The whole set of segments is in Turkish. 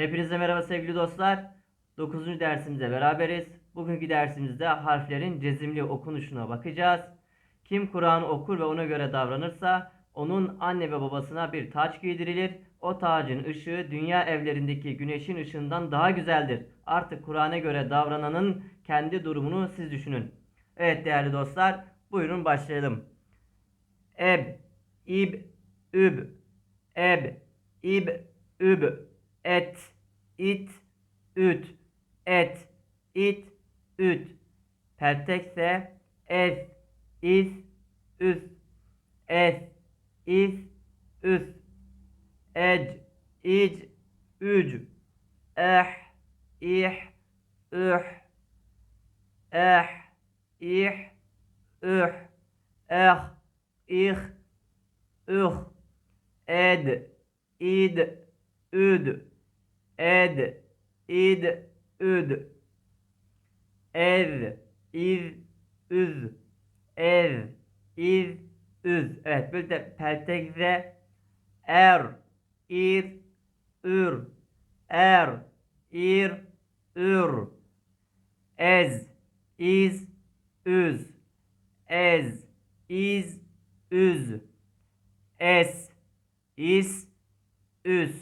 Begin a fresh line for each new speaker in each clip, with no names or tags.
Hepinize merhaba sevgili dostlar. 9. dersimizde beraberiz. Bugünkü dersimizde harflerin cezimli okunuşuna bakacağız. Kim Kur'an okur ve ona göre davranırsa onun anne ve babasına bir taç giydirilir. O tacın ışığı dünya evlerindeki güneşin ışığından daha güzeldir. Artık Kur'an'a göre davrananın kendi durumunu siz düşünün. Evet değerli dostlar, buyurun başlayalım. Eb, ib, üb, eb, ib, üb, et, it, üt, et, it, üt. Pertekse es, is, üs, es, is, üs. Ec, ic, üc, eh, ih, üh, eh, ih, üh, eh, ih, üh, ed, id, üd, ed, id, üd, ev, iz, üz, ev, iz, üz. Evet böyle peltekze er, ir, ür, er, ir, ür, ez, iz, üz, ez, iz, üz, es, is, üs,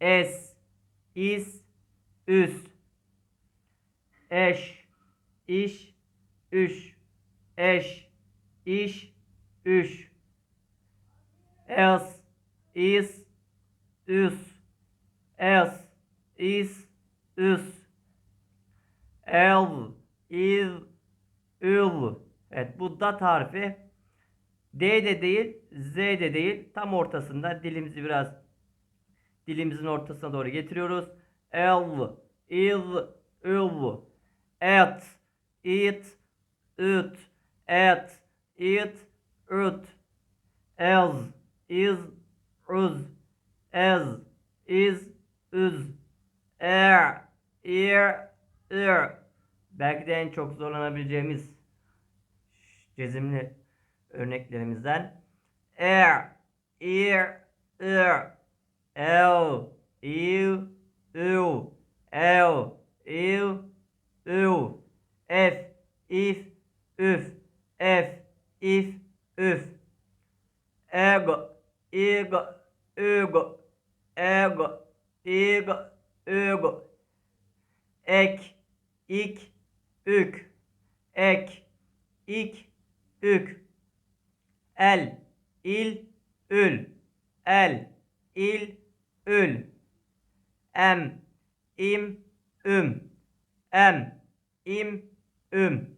es, is, üs, eş, iş, üş, eş, iş, üş, es, is, üs, es, is, üs, el, iz, ül. Evet bu dat harfi D de değil, Z de değil. Tam ortasında dilimizi biraz dilimizin ortasına doğru getiriyoruz. El, iz, ül. Et, it, üt. Et, it, üt. Ez, iz, üz. Ez, iz, üz. Er, ir, ir. Belki de en çok zorlanabileceğimiz cezimli örneklerimizden. Er, ir, ir. El, iv, üv. El, iv, üv. F, if, üf. F, if, üf. Eg, ig, üg. Eg, ig, üg. Ek, ik, ük. Ek, ik, ük. El, il, ül. El, il, ül. Em, im, üm. Em, im, üm.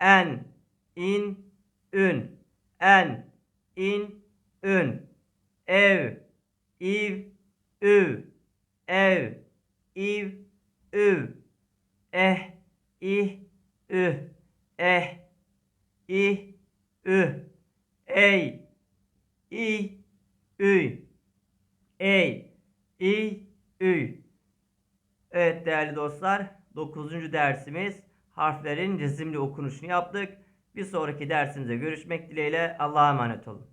En, in, ün. En, in, ün. Ev, iv, üv. Ev, iv, üv. Eh, ih, üh. Eh, ih, üh. Ey, i, üy. Ey, i, üy. Evet değerli dostlar, 9. dersimiz harflerin cezimli okunuşunu yaptık. Bir sonraki dersimize görüşmek dileğiyle Allah'a emanet olun.